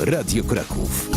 Radio Kraków.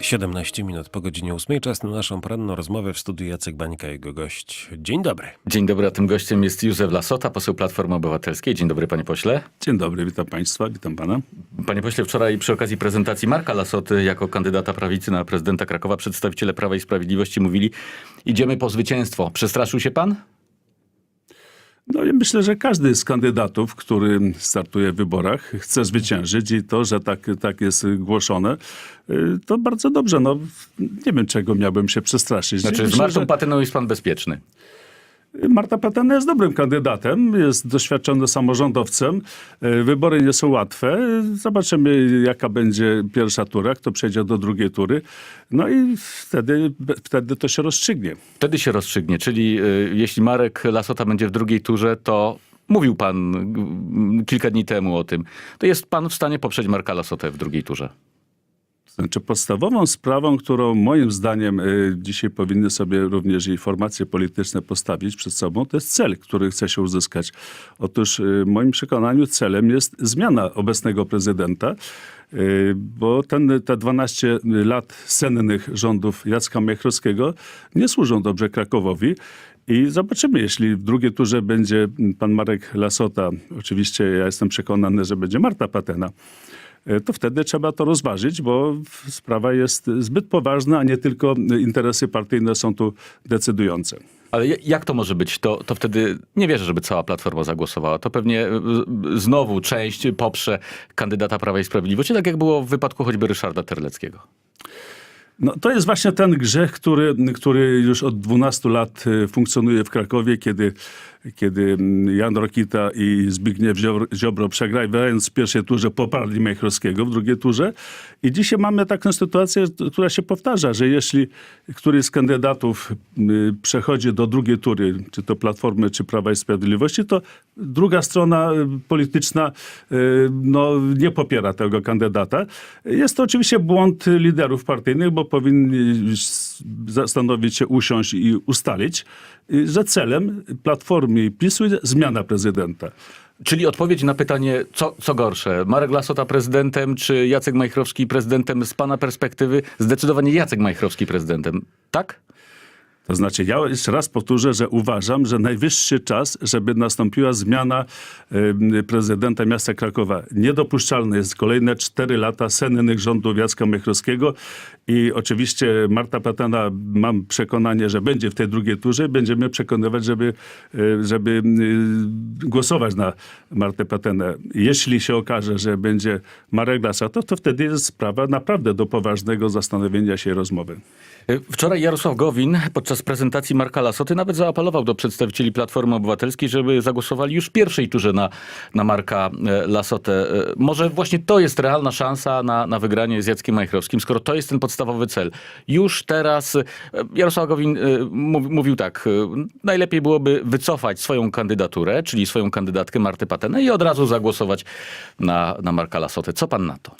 Siedemnaście minut po godzinie 8. Czas na naszą poranną rozmowę w studiu Jacek Bańka i jego gość. Dzień dobry. Dzień dobry, a tym gościem jest Józef Lasota, poseł Platformy Obywatelskiej. Dzień dobry, panie pośle. Dzień dobry, witam Państwa, witam Pana. Panie pośle, wczoraj przy okazji prezentacji Marka Lasoty jako kandydata prawicy na prezydenta Krakowa przedstawiciele Prawa i Sprawiedliwości mówili idziemy po zwycięstwo. Przestraszył się pan? No i myślę, że każdy z kandydatów, który startuje w wyborach, chce zwyciężyć i to, że tak, tak jest głoszone, y, to bardzo dobrze. No, nie wiem, czego miałbym się przestraszyć. Znaczy z Myślę, Martą że Patyną jest pan bezpieczny. Marta Patena jest dobrym kandydatem, jest doświadczonym samorządowcem. Y, Wybory nie są łatwe. Zobaczymy, jaka będzie pierwsza tura, kto przejdzie do drugiej tury. No i wtedy, wtedy to się rozstrzygnie. Wtedy się rozstrzygnie, czyli y, jeśli Marek Lasota będzie w drugiej turze, to mówił pan y, kilka dni temu o tym, to jest pan w stanie poprzeć Marka Lasotę w drugiej turze. Znaczy podstawową sprawą, którą moim zdaniem y, dzisiaj powinny sobie również i formacje polityczne postawić przed sobą, to jest cel, który chce się uzyskać. Otóż y, w moim przekonaniu celem jest zmiana obecnego prezydenta, y, bo ten, te 12 lat sennych rządów Jacka Majchrowskiego nie służą dobrze Krakowowi. I zobaczymy, jeśli w drugiej turze będzie pan Marek Lasota, oczywiście ja jestem przekonany, że będzie Marta Patena, to wtedy trzeba to rozważyć, bo sprawa jest zbyt poważna, a nie tylko interesy partyjne są tu decydujące. Ale ja- jak to może być? To, to wtedy nie wierzę, żeby cała Platforma zagłosowała. To pewnie y, znowu część poprze kandydata Prawa i Sprawiedliwości, tak jak było w wypadku choćby Ryszarda Terleckiego. No, to jest właśnie ten grzech, który, który już od 12 lat e, funkcjonuje w Krakowie, kiedy, kiedy mm, Jan Rokita i Zbigniew Ziobro, przegrywając w pierwszej turze poparli Majchrowskiego w drugiej turze. I dzisiaj mamy taką sytuację, która się powtarza, że jeśli któryś z kandydatów y, przechodzi do drugiej tury, czy to Platformy, czy Prawa i Sprawiedliwości, to druga strona y, polityczna y, no, nie popiera tego kandydata. Jest to oczywiście błąd liderów partyjnych, bo powinni zastanowić się, usiąść i ustalić, że celem Platformy PiSu jest zmiana prezydenta. Czyli odpowiedź na pytanie, co, co gorsze, Marek Lasota prezydentem, czy Jacek Majchrowski prezydentem z pana perspektywy? Zdecydowanie Jacek Majchrowski prezydentem, tak? To znaczy, ja jeszcze raz powtórzę, że uważam, że najwyższy czas, żeby nastąpiła zmiana prezydenta miasta Krakowa. Niedopuszczalne jest kolejne cztery lata sennych rządów Jacka Majchrowskiego i oczywiście Marta Patana, mam przekonanie, że będzie w tej drugiej turze. Będziemy przekonywać, żeby, e, żeby y, głosować na Martę Patenę. Jeśli się okaże, że będzie Marek Lasa, to, to wtedy jest sprawa naprawdę do poważnego zastanowienia się rozmowy. Wczoraj Jarosław Gowin podczas prezentacji Marka Lasoty nawet zaapelował do przedstawicieli Platformy Obywatelskiej, żeby zagłosowali już w pierwszej turze na, na Marka e, Lasotę. E, Może właśnie to jest realna szansa na, na wygranie z Jackiem Majchrowskim, skoro to jest ten podstawowy cel. Już teraz e, Jarosław Gowin e, mów- mówił tak, e, najlepiej byłoby wycofać swoją kandydaturę, czyli swoją kandydatkę Martę Patenę i od razu zagłosować na, na Marka Lasotę. Co pan na to?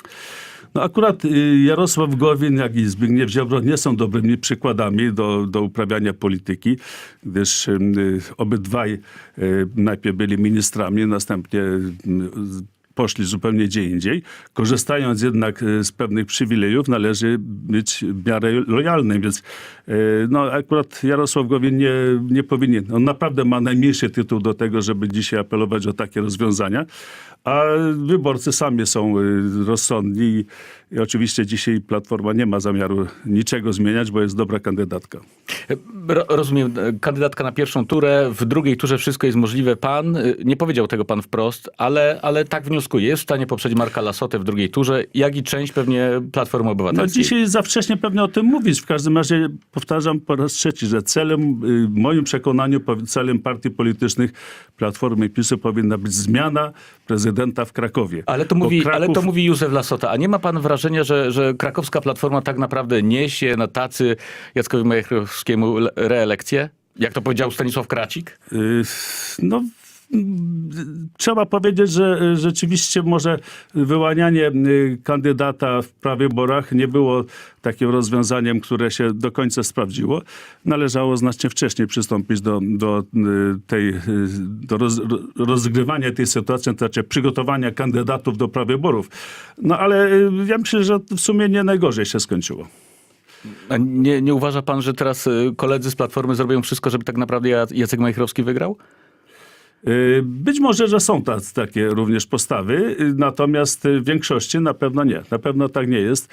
No akurat y, Jarosław Gowin, jak i Zbigniew Ziobro nie są dobrymi przykładami do, do uprawiania polityki, gdyż y, obydwaj y, najpierw byli ministrami, następnie poszli zupełnie gdzie indziej. Korzystając jednak y, z pewnych przywilejów, należy być w miarę lojalnym, więc y, no, akurat Jarosław Gowin nie, nie powinien. On naprawdę ma najmniejszy tytuł do tego, żeby dzisiaj apelować o takie rozwiązania, a wyborcy sami są y, rozsądni i, oczywiście dzisiaj Platforma nie ma zamiaru niczego zmieniać, bo jest dobra kandydatka. Ro, rozumiem, e, kandydatka na pierwszą turę, w drugiej turze wszystko jest możliwe. Pan, e, nie powiedział tego pan wprost, ale, ale tak wnioskuje. Jest w stanie poprzeć Marka Lasotę w drugiej turze, jak i część pewnie Platformy No Obywatelskiej. dzisiaj za wcześnie pewnie o tym mówić. W każdym razie powtarzam po raz trzeci, że celem, y, w moim przekonaniu, celem partii politycznych Platformy i PiSu powinna być zmiana prezydenta w Krakowie. Ale to, mówi, Kraków- ale to mówi Józef Lasota. A nie ma pan wrażenia, że, że krakowska Platforma tak naprawdę niesie na tacy Jackowi Majchrowskiemu le- reelekcję? Jak to powiedział Stanisław Kracik? Y, No, trzeba powiedzieć, że e, rzeczywiście może wyłanianie kandydata w prawyborach nie było takim rozwiązaniem, które się do końca sprawdziło. Należało znacznie wcześniej przystąpić do, do tej, e, do roz, rozgrywania tej sytuacji, to znaczy przygotowania kandydatów do prawyborów. No ale e, ja myślę, że w sumie nie najgorzej się skończyło. A nie, nie uważa pan, że teraz koledzy z Platformy zrobią wszystko, żeby tak naprawdę Ja- Jacek Majchrowski wygrał? Y, Być może, że są takie również postawy, y, natomiast y, w większości na pewno nie. Na pewno tak nie jest.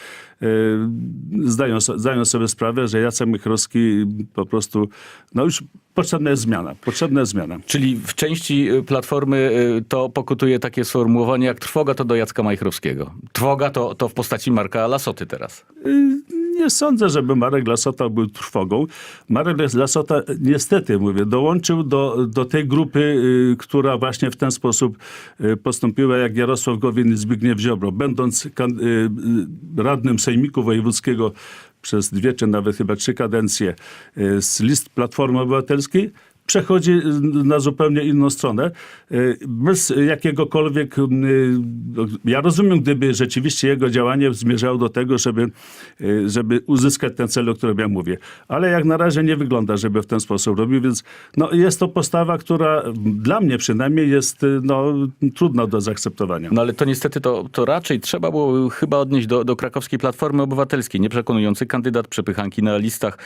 Zdają, zdają sobie sprawę, że Jacek Michrowski po prostu, no już potrzebna jest zmiana. Potrzebna jest zmiana. Czyli w części Platformy to pokutuje takie sformułowanie jak trwoga to do Jacka Majchrowskiego. Trwoga to, to w postaci Marka Lasoty teraz. Y, Nie sądzę, żeby Marek Lasota był trwogą. Marek Lasota niestety, mówię, dołączył do, do tej grupy, y, która właśnie w ten sposób y, postąpiła jak Jarosław Gowin i Zbigniew Ziobro. Będąc y, radnym Sejmiku Wojewódzkiego przez dwie czy nawet chyba trzy kadencje z list Platformy Obywatelskiej, przechodzi y, na zupełnie inną stronę, y, bez jakiegokolwiek... y, Ja rozumiem, gdyby rzeczywiście jego działanie zmierzało do tego, żeby, żeby uzyskać ten cel, o którym ja mówię. Ale jak na razie nie wygląda, żeby w ten sposób robił, więc no, jest to postawa, która dla mnie przynajmniej jest no, trudna do zaakceptowania. No ale to niestety to, to raczej trzeba było chyba odnieść do, do krakowskiej Platformy Obywatelskiej. Nieprzekonujący kandydat, przepychanki na listach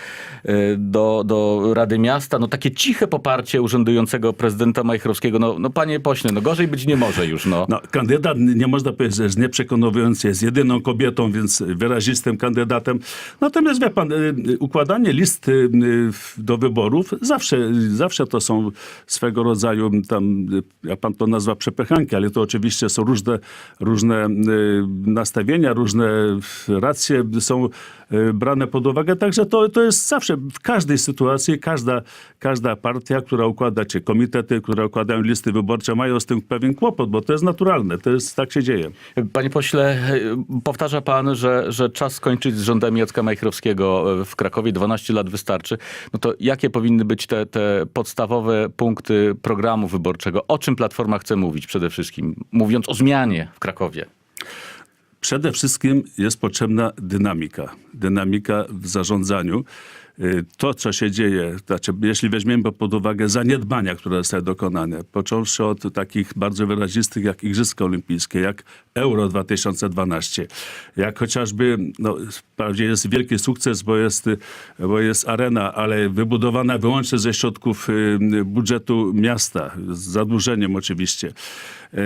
do, do Rady Miasta. No takie ciche poparcie urzędującego prezydenta Majchrowskiego. No, no panie pośle, no gorzej być nie może już. No. No, kandydat nie można powiedzieć, że jest nieprzekonujący, jest jedyną kobietą, więc wyrazistym kandydatem. Natomiast wie pan, y, y, układanie list y, do wyborów zawsze, zawsze to są swego rodzaju tam, jak pan to nazwa przepychanki, ale to oczywiście są różne, różne nastawienia, różne racje są brane pod uwagę. Także to, to jest zawsze w każdej sytuacji, każda, każda partia, która układa, czy komitety, które układają listy wyborcze, mają z tym pewien kłopot, bo to jest naturalne, to jest, tak się dzieje. Panie pośle, powtarza pan, że, że czas skończyć z rządami Jacka Majchrowskiego w Krakowie. 12 lat wystarczy. No to jakie powinny być te, te podstawowe punkty programu wyborczego? O czym Platforma chce mówić przede wszystkim, mówiąc o zmianie w Krakowie? Przede wszystkim jest potrzebna dynamika. Dynamika w zarządzaniu. To, co się dzieje, znaczy, jeśli weźmiemy pod uwagę zaniedbania, które zostały dokonane, począwszy od takich bardzo wyrazistych jak Igrzyska Olimpijskie, jak Euro 2012, jak chociażby, no, wprawdzie jest wielki sukces, bo jest, bo jest arena, ale wybudowana wyłącznie ze środków y, budżetu miasta, z zadłużeniem oczywiście. E,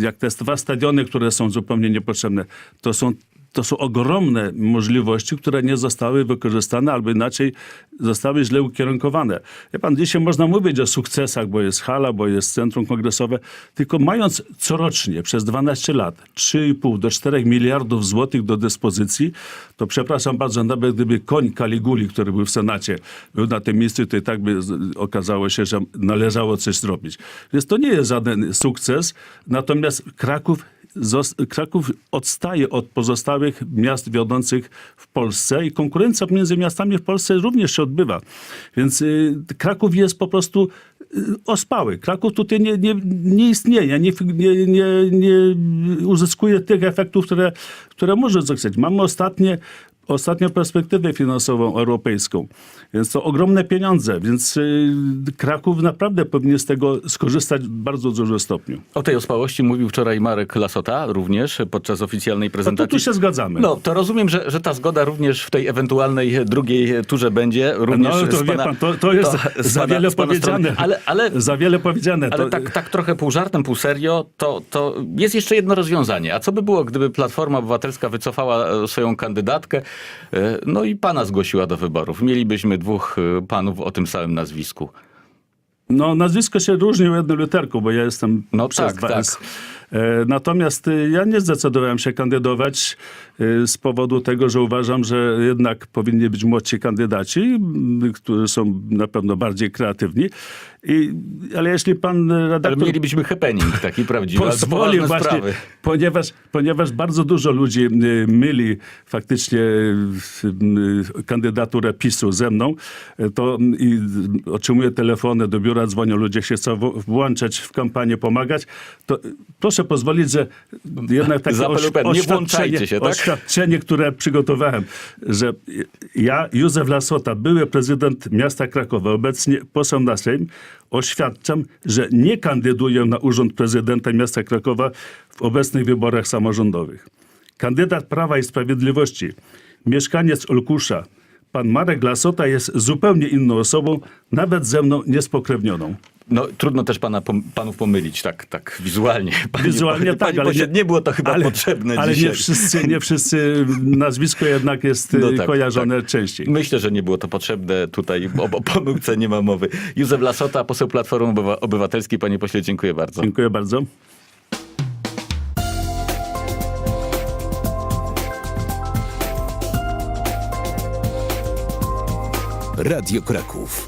jak te dwa stadiony, które są zupełnie niepotrzebne, to są to są ogromne możliwości, które nie zostały wykorzystane, albo inaczej zostały źle ukierunkowane. Wie pan, dzisiaj można mówić o sukcesach, bo jest hala, bo jest centrum kongresowe, tylko mając corocznie przez 12 lat 3,5 do 4 miliardów złotych do dyspozycji, to przepraszam bardzo, nawet gdyby koń Kaliguli, który był w Senacie, był na tym miejscu, to i tak by okazało się, że należało coś zrobić. Więc to nie jest żaden sukces, natomiast Kraków Kraków odstaje od pozostałych miast wiodących w Polsce i konkurencja między miastami w Polsce również się odbywa. Więc y, Kraków jest po prostu y, ospały. Kraków tutaj nie, nie, nie istnieje, nie, nie, nie, nie uzyskuje tych efektów, które, które może uzyskać. Mamy ostatnie ostatnią perspektywę finansową europejską. Więc to ogromne pieniądze, więc y, Kraków naprawdę powinien z tego skorzystać w bardzo dużym stopniu. O tej ospałości mówił wczoraj Marek Lasota również podczas oficjalnej No to prezentacji. tu się zgadzamy. No, to rozumiem, że, że ta zgoda również w tej ewentualnej drugiej turze będzie. Również No to pana, pan, to, to jest to za pana- wiele powiedziane. Ale, ale, Za wiele powiedziane. ale to, tak, tak trochę pół żartem, pół serio, to, to jest jeszcze jedno rozwiązanie. A co by było, gdyby Platforma Obywatelska wycofała e, swoją kandydatkę, no i pana zgłosiła do wyborów? Mielibyśmy dwóch e, panów o tym samym nazwisku. No nazwisko się różni o jedną literką, bo ja jestem No przez tak, dwa tak. E, Natomiast e, ja nie zdecydowałem się kandydować e, z powodu tego, że uważam, że jednak powinni być młodsi kandydaci, którzy są na pewno bardziej kreatywni. I, ale jeśli pan Ale redaktor mielibyśmy happening taki prawdziwy, ale pozwolił właśnie, sprawy. ponieważ, ponieważ bardzo dużo ludzi myli faktycznie kandydaturę PiSu ze mną, to i otrzymuję telefony do biura, dzwonią ludzie, się chcą włączać w kampanię, pomagać, to y, proszę pozwolić, że jednak takie oś- nie włączajcie się, tak? oświadczenie, które przygotowałem, że ja, Józef Lasota, były prezydent miasta Krakowa, obecnie poseł na Sejm, oświadczam, że nie kandyduję na urząd prezydenta miasta Krakowa w obecnych wyborach samorządowych. Kandydat Prawa i Sprawiedliwości, mieszkaniec Olkusza, pan Marek Lasota jest zupełnie inną osobą, nawet ze mną niespokrewnioną. No, trudno też pana, panów pomylić tak, tak wizualnie. Panie, Wizualnie panie, tak, ale pośle, nie, było to chyba ale, potrzebne Ale dzisiaj. nie wszyscy, nie wszyscy, nazwisko jednak jest No y, tak, kojarzone tak. częściej. Myślę, że nie było to potrzebne. Tutaj o, o pomyłce nie ma mowy. Józef Lasota, poseł Platformy Obywa- Obywatelskiej. Panie pośle, dziękuję bardzo. Dziękuję bardzo. Radio Kraków.